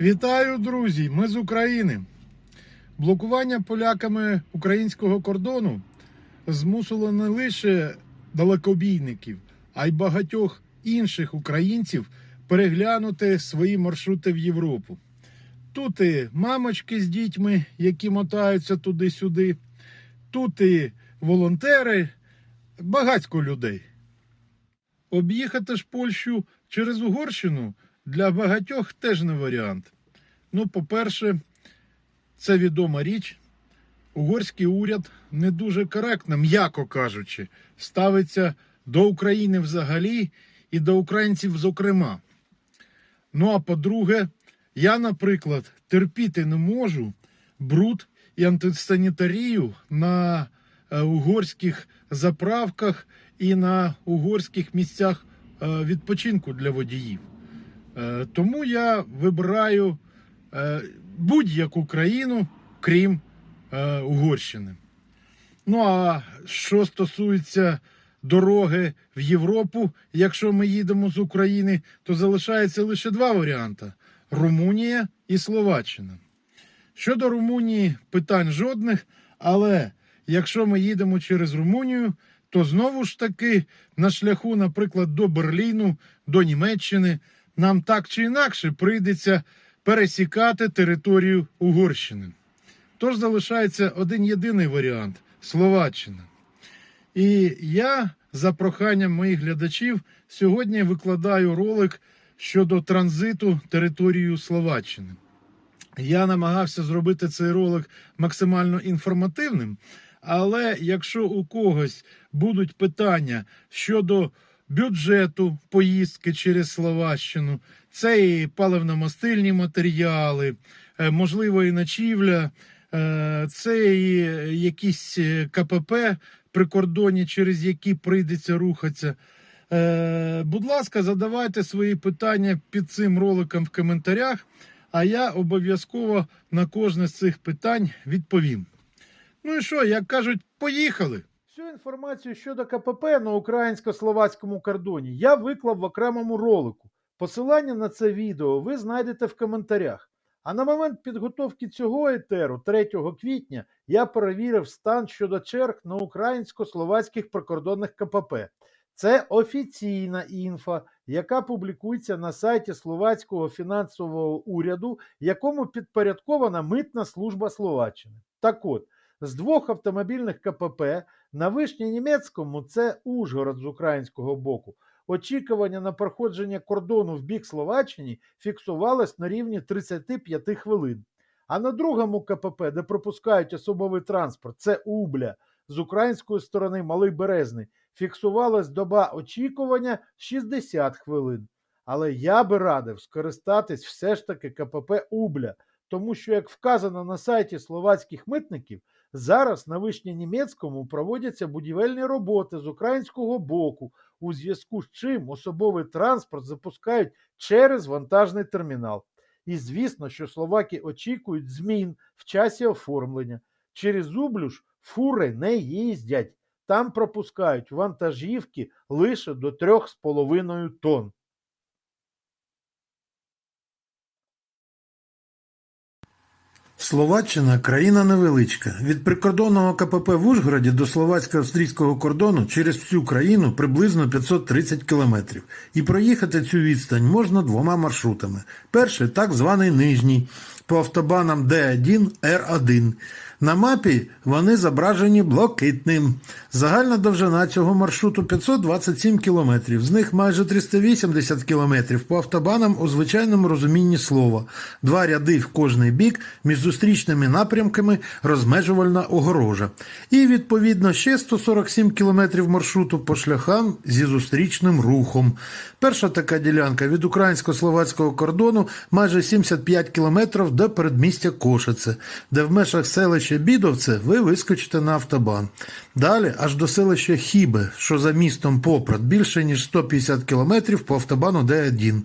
Вітаю, друзі! Ми з України. Блокування поляками українського кордону змусило не лише далекобійників, а й багатьох інших українців переглянути свої маршрути в Європу. Тут і мамочки з дітьми, які мотаються туди-сюди, тут і волонтери, багатько людей. Об'їхати ж Польщу через Угорщину для багатьох теж не варіант. Ну, по-перше, це відома річ. Угорський уряд не дуже коректно, м'яко кажучи, ставиться до України взагалі і до українців зокрема. Ну а по-друге, я, наприклад, терпіти не можу бруд і антисанітарію на е, угорських заправках і на угорських місцях е, відпочинку для водіїв. Е, Тому я вибираю е, будь-яку країну, крім е, Угорщини. Ну а що стосується дороги в Європу, якщо ми їдемо з України, то залишається лише два варіанти: Румунія і Словаччина. Щодо Румунії, питань жодних, але якщо ми їдемо через Румунію, то знову ж таки на шляху, наприклад, до Берліну, до Німеччини, нам так чи інакше прийдеться пересікати територію Угорщини. Тож залишається один єдиний варіант Словаччина. І я, за проханням моїх глядачів, сьогодні викладаю ролик щодо транзиту територією Словаччини. Я намагався зробити цей ролик максимально інформативним, але якщо у когось будуть питання щодо бюджету поїздки через Словаччину, це і паливно-мастильні матеріали, е, можливо, і ночівля, е, це і якісь е, КПП при кордоні, через які прийдеться рухатися. Будь ласка, задавайте свої питання під цим роликом в коментарях, а я обов'язково на кожне з цих питань відповім. Ну і що, як кажуть, поїхали. Всю інформацію щодо КПП на українсько-словацькому кордоні я виклав в окремому ролику. Посилання на це відео ви знайдете в коментарях. А на момент підготовки цього етеру, 3 квітня, я перевірив стан щодо черг на українсько-словацьких прикордонних КПП. Це офіційна інфа, яка публікується на сайті Словацького фінансового уряду, якому підпорядкована митна служба Словаччини. Так от, з двох автомобільних КПП на Вишнє-Німецькому це Ужгород з українського боку. Очікування на проходження кордону в бік Словаччини фіксувалось на рівні 35 хвилин. А на другому КПП, де пропускають особовий транспорт, це Убля з української сторони Малий Березний, фіксувалась доба очікування 60 хвилин. Але я би радив скористатись все ж таки КПП Убля, тому що, як вказано на сайті словацьких митників, Зараз на Вишнє-Німецькому проводяться будівельні роботи з українського боку, у зв'язку з чим особовий транспорт запускають через вантажний термінал. І звісно, що словаки очікують змін в часі оформлення. Через Зублю ж фури не їздять. Там пропускають вантажівки лише до 3,5 тонн. Словаччина країна невеличка. Від прикордонного КПП в Ужгороді до словацько-австрійського кордону через всю країну приблизно 530 кілометрів. І проїхати цю відстань можна двома маршрутами. Перший так званий нижній по автобанам Д1, Р1. На мапі вони зображені блакитним. Загальна довжина цього маршруту 527 кілометрів, з них майже 380 кілометрів по автобанам у звичайному розумінні слова. Два ряди в кожний бік між зустрічними напрямками розмежувальна огорожа. І, відповідно, ще 147 кілометрів маршруту по шляхам зі зустрічним рухом. Перша така ділянка від українсько-словацького кордону майже 75 кілометрів до передмістя Кошице, де в межах селища Бідовце ви вискочите на автобан. Далі аж до селища Хібе, що за містом Попрат, більше ніж 150 кілометрів по автобану Д1.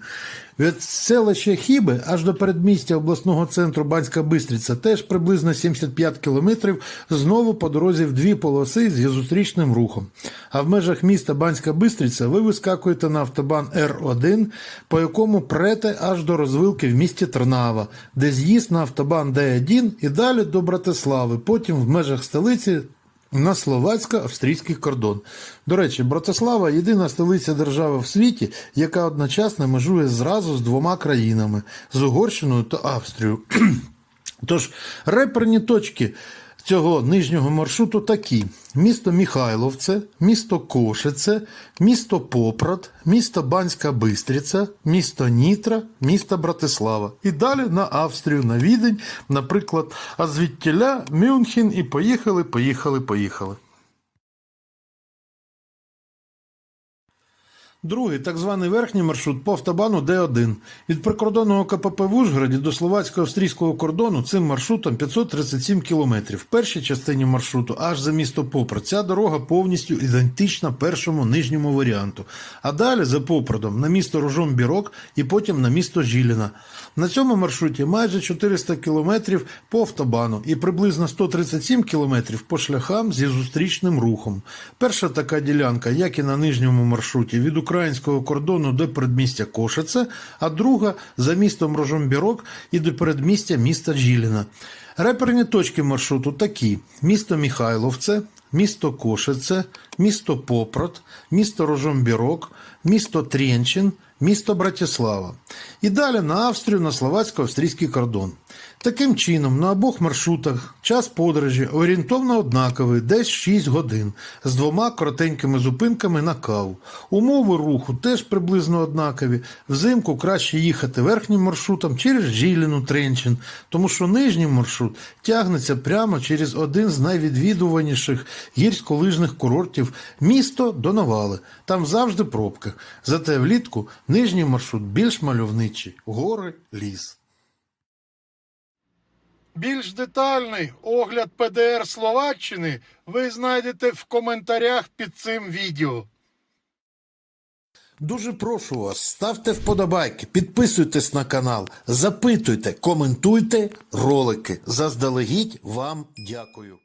Від селища Хібе аж до передмістя обласного центру Банська Бистриця теж приблизно 75 кілометрів, знову по дорозі в дві полоси зі зустрічним рухом. А в межах міста Банська Бистриця ви вискакуєте на автобан Р1, по якому прете аж до розвилки в місті Трнава, де з'їзд на автобан Д1 і далі до Братислави, потім в межах столиці на словацько-австрійський кордон. До речі, Братислава єдина столиця держави в світі, яка одночасно межує зразу з двома країнами з Угорщиною та Австрією. Тож реперні точки цього нижнього маршруту такі: місто Міхайловце, місто Кошице, місто Попрат, місто Банська Бистриця, місто Нітра, місто Братислава. І далі на Австрію, на Відень, наприклад, а звідтіля Мюнхен і поїхали, поїхали, поїхали. Другий, так званий верхній маршрут по автобану Д1. Від прикордонного КПП в Ужгороді до словацько-австрійського кордону цим маршрутом 537 кілометрів. В першій частині маршруту аж за місто Попра. Ця дорога повністю ідентична першому нижньому варіанту. А далі за Попродом на місто Рожом-Бірок і потім на місто Жіліна. На цьому маршруті майже 400 кілометрів по автобану і приблизно 137 кілометрів по шляхам зі зустрічним рухом. Перша така ділянка, як і на нижньому маршруті, від українського кордону до передмістя Кошице, а друга за містом Рожомбірок і до передмістя міста Жіліна. Реперні точки маршруту такі: місто Міхайловце, місто Кошице, місто Попрот, місто Рожомбірок, місто Трєнчин, місто Братислава. І далі на Австрію на словацько-австрійський кордон. Таким чином, на обох маршрутах час подорожі орієнтовно однаковий, десь 6 годин, з двома коротенькими зупинками на каву. Умови руху теж приблизно однакові. Взимку краще їхати верхнім маршрутом через Жиліну Тренчин, тому що нижній маршрут тягнеться прямо через один з найвідвідуваніших гірськолижних курортів місто Доновали. Там завжди пробки. Зате влітку нижній маршрут більш мальовничий гори, ліс. Більш детальний огляд ПДР Словаччини ви знайдете в коментарях під цим відео. Дуже прошу вас, ставте вподобайки, підписуйтесь на канал, запитуйте, коментуйте ролики. Заздалегідь вам дякую.